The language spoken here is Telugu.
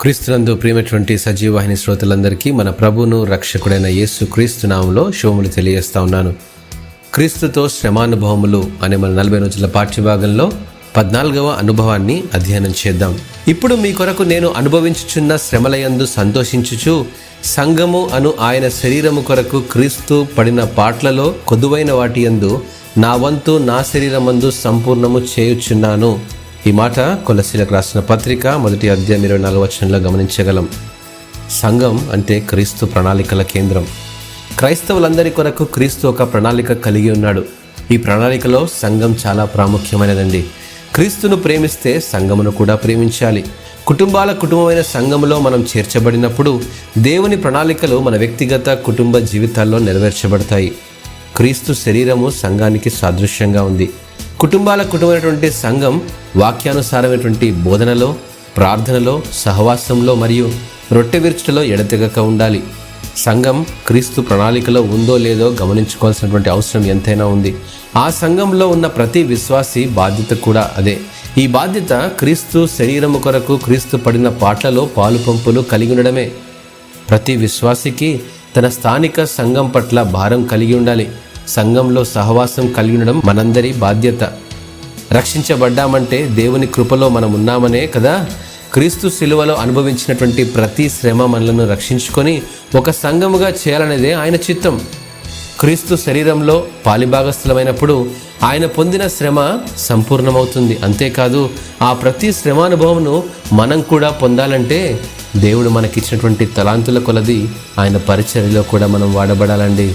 క్రీస్తునందు ప్రియమైనటువంటి సజీవవాహిని శ్రోతలందరికీ మన ప్రభును రక్షకుడైన యేసు క్రీస్తు నామంలో శుభములు తెలియజేస్తా ఉన్నాను. క్రీస్తుతో శ్రమానుభవములు అనే మన నలభై రోజుల పాఠ్యభాగంలో పద్నాలుగవ అనుభవాన్ని అధ్యయనం చేద్దాం. ఇప్పుడు మీ కొరకు నేను అనుభవించుచున్న శ్రమలయందు సంతోషించుచు సంఘము అను ఆయన శరీరము కొరకు క్రీస్తు పడిన పాట్లలో కొదువైన వాటి యందు నా వంతు నా శరీరమందు సంపూర్ణము చేయుచున్నాను. ఈ మాట కొలసీలకు రాసిన పత్రిక మొదటి అధ్యాయం ఇరవై నాలుగు వచనంలో గమనించగలం. సంఘం అంటే క్రీస్తు ప్రణాళికల కేంద్రం. క్రైస్తవులందరి కొరకు క్రీస్తు ఒక ప్రణాళిక కలిగి ఉన్నాడు. ఈ ప్రణాళికలో సంఘం చాలా ప్రాముఖ్యమైనదండి. క్రీస్తును ప్రేమిస్తే సంఘమును కూడా ప్రేమించాలి. కుటుంబాల కుటుంబమైన సంఘములో మనం చేర్చబడినప్పుడు దేవుని ప్రణాళికలు మన వ్యక్తిగత కుటుంబ జీవితాల్లో నెరవేర్చబడతాయి. క్రీస్తు శరీరము సంఘానికి సాదృశ్యంగా ఉంది. కుటుంబాల కుటుంబమైనటువంటి సంఘం వాక్యానుసారమైనటువంటి బోధనలో ప్రార్థనలో సహవాసంలో మరియు రొట్టె విరుచుటలో ఎడతెగక ఉండాలి. సంఘం క్రీస్తు ప్రణాళికలో ఉందో లేదో గమనించుకోవాల్సినటువంటి అవసరం ఎంతైనా ఉంది. ఆ సంఘంలో ఉన్న ప్రతి విశ్వాసి బాధ్యత కూడా అదే. ఈ బాధ్యత క్రీస్తు శరీరము కొరకు క్రీస్తు పడిన పాటలలో పాలు పంపులు కలిగి ఉండడమే. ప్రతి విశ్వాసికి తన స్థానిక సంఘం పట్ల భారం కలిగి ఉండాలి. సంఘంలో సహవాసం కలిగి ఉండడం మనందరి బాధ్యత. రక్షించబడ్డామంటే దేవుని కృపలో మనం ఉన్నామనే కదా? క్రీస్తు శిలువలో అనుభవించినటువంటి ప్రతి శ్రమ మనలను రక్షించుకొని ఒక సంఘముగా చేయాలనేదే ఆయన చిత్తం. క్రీస్తు శరీరంలో పాలిభాగస్థలమైనప్పుడు ఆయన పొందిన శ్రమ సంపూర్ణమవుతుంది. అంతేకాదు ఆ ప్రతి శ్రమానుభవంను మనం కూడా పొందాలంటే దేవుడు మనకిచ్చినటువంటి తలాంతుల కొలది ఆయన పరిచర్యలో కూడా మనం వాడబడాలండి.